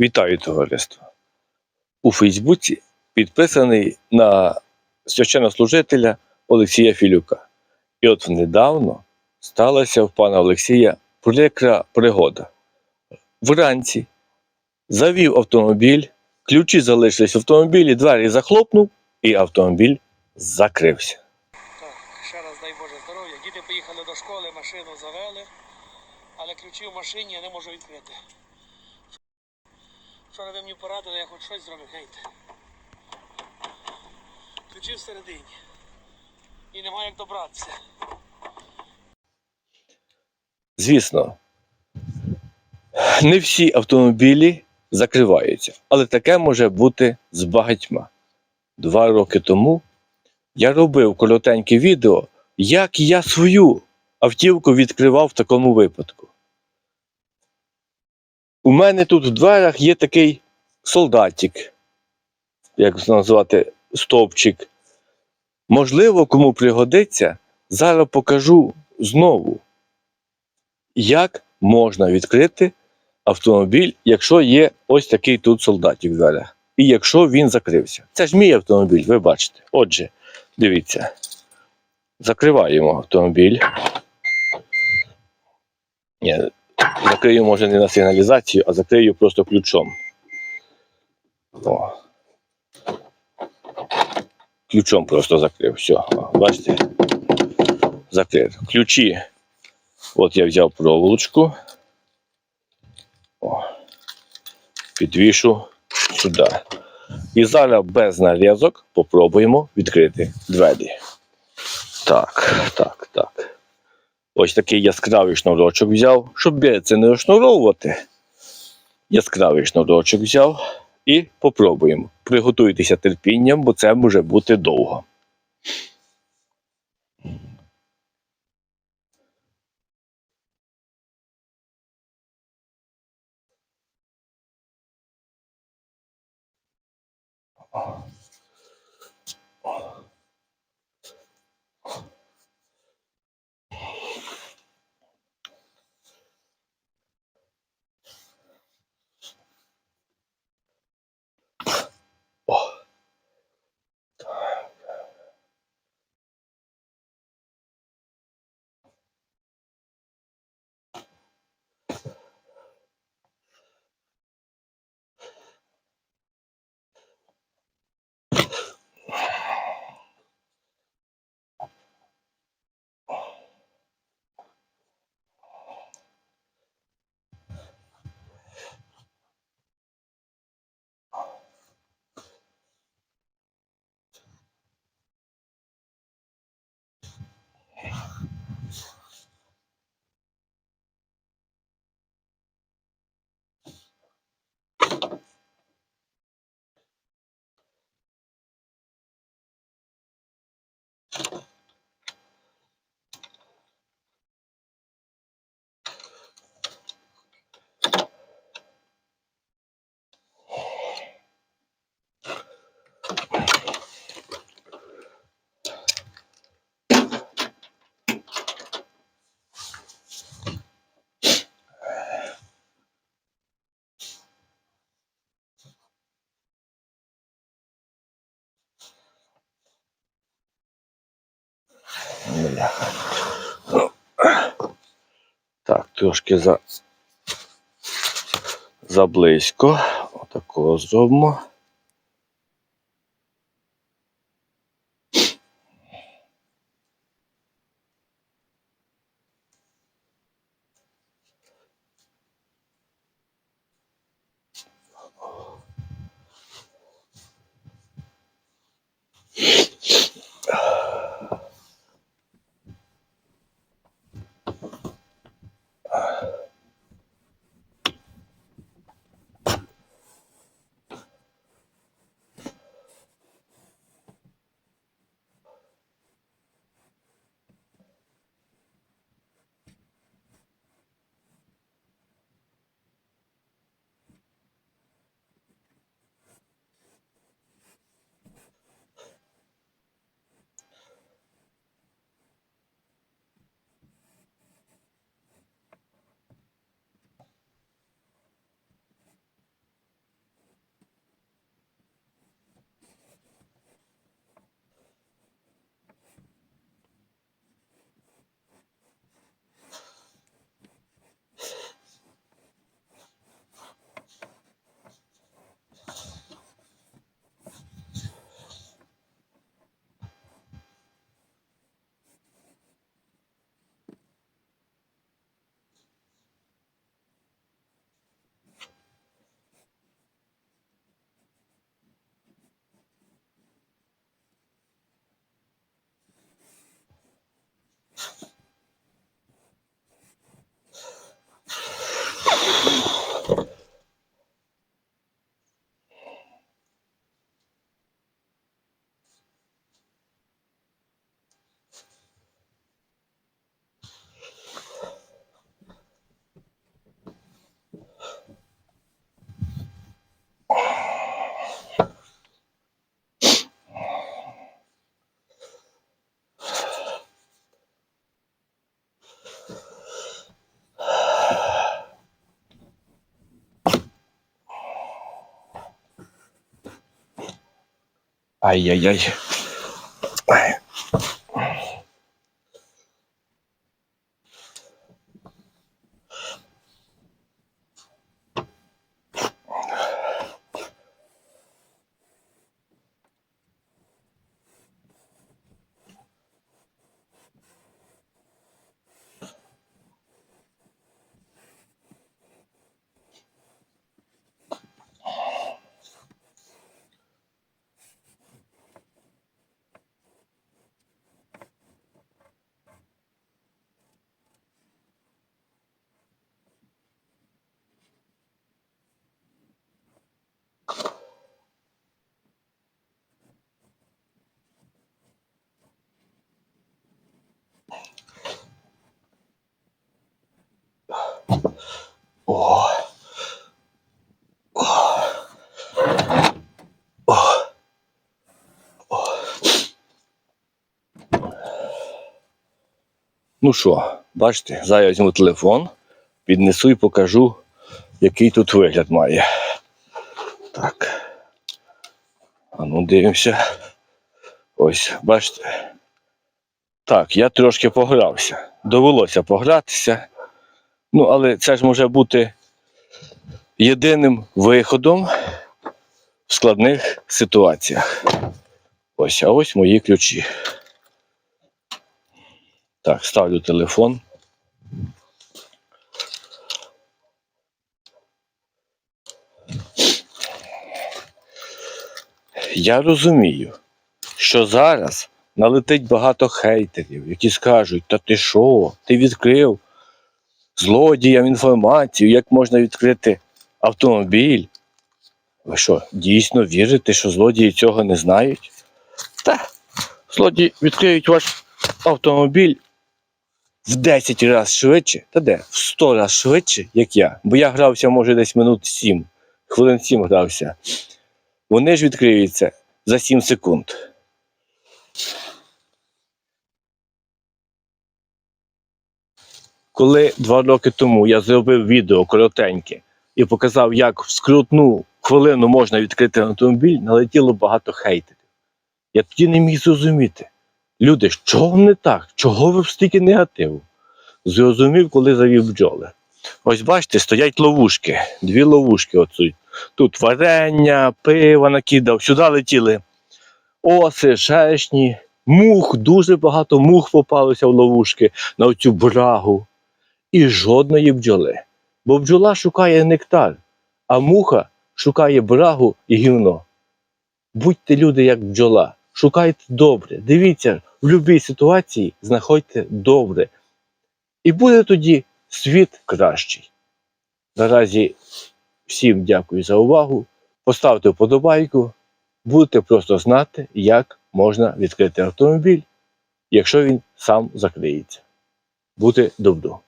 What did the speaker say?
Вітаю товариство. У Фейсбуці підписаний на священнослужителя Олексія Філюка. І от недавно сталася в пана Олексія прикра пригода. Вранці завів автомобіль, ключі залишились в автомобілі, двері захлопнув, і автомобіль закрився. Так, ще раз дай Боже здоров'я. Діти поїхали до школи, машину завели, але ключі в машині я не можу відкрити. Вчора ви мені порадили, я хоч щось зробив, гляньте. Ключі всередині. І немає як добратися. Звісно, не всі автомобілі закриваються, але таке може бути з багатьма. Два роки тому я робив коротеньке відео, як я свою автівку відкривав в такому випадку. У мене тут в дверях є такий солдатик, як назвати, стовпчик. Можливо, кому пригодиться, зараз покажу знову як можна відкрити автомобіль, якщо є ось такий тут солдатик в дверях. І якщо він закрився. Це ж мій автомобіль, ви бачите. Отже, дивіться. Закриваємо автомобіль. Закрию, може, не на сигналізацію, а закрию просто ключом. О. Ключом просто закрив. Все, бачите? Закрив. Ключі От я взяв проволочку. О, підвішу сюди. І зараз без нарізок попробуємо відкрити двері. Так, так, так. Ось такий яскравий шнурочок взяв, щоб це не розшнуровувати. Яскравий шнурочок взяв і попробуємо. Приготуйтеся терпінням, бо це може бути довго. Бляха. Так, трошки за... заблизько. Отакого зробимо. Ай-яй-яй. Ну що, бачите, зараз я візьму телефон, піднесу і покажу, який тут вигляд має. Так. А ну дивимося. Ось, бачите. Так, я трошки погрався. Довелося погратися. Ну, але це ж може бути єдиним виходом в складних ситуаціях. Ось, а ось мої ключі. Так, ставлю телефон. Я розумію, що зараз налетить багато хейтерів, які скажуть, та ти що, ти відкрив злодіям інформацію, як можна відкрити автомобіль. Ви що, дійсно вірите, що злодії цього не знають? Та, злодії відкриють ваш автомобіль в 10 разів швидше, та де? В 100 разів швидше, як я. Бо я грався, може, десь минут 7, хвилин 7 грався. Вони ж відкриються за 7 секунд. Коли два роки тому я зробив відео коротеньке і показав, як в скрутну хвилину можна відкрити автомобіль, налетіло багато хейтерів. Я тоді не міг зрозуміти. Люди, що не так? Чого ви стільки негативу? Зрозумів, коли завів бджоли. Ось бачите, стоять ловушки, дві ловушки. Оцю. Тут варення, пиво накидав, сюди летіли оси, шершні, мух, дуже багато мух попалося в ловушки на оцю брагу. І жодної бджоли. Бо бджола шукає нектар, а муха шукає брагу і гівно. Будьте люди, як бджола, шукайте добре. Дивіться, в будь-якій ситуації знаходьте добре. І буде тоді світ кращий. Наразі всім дякую за увагу. Поставте вподобайку, будете просто знати, як можна відкрити автомобіль, якщо він сам закриється. Бути добру.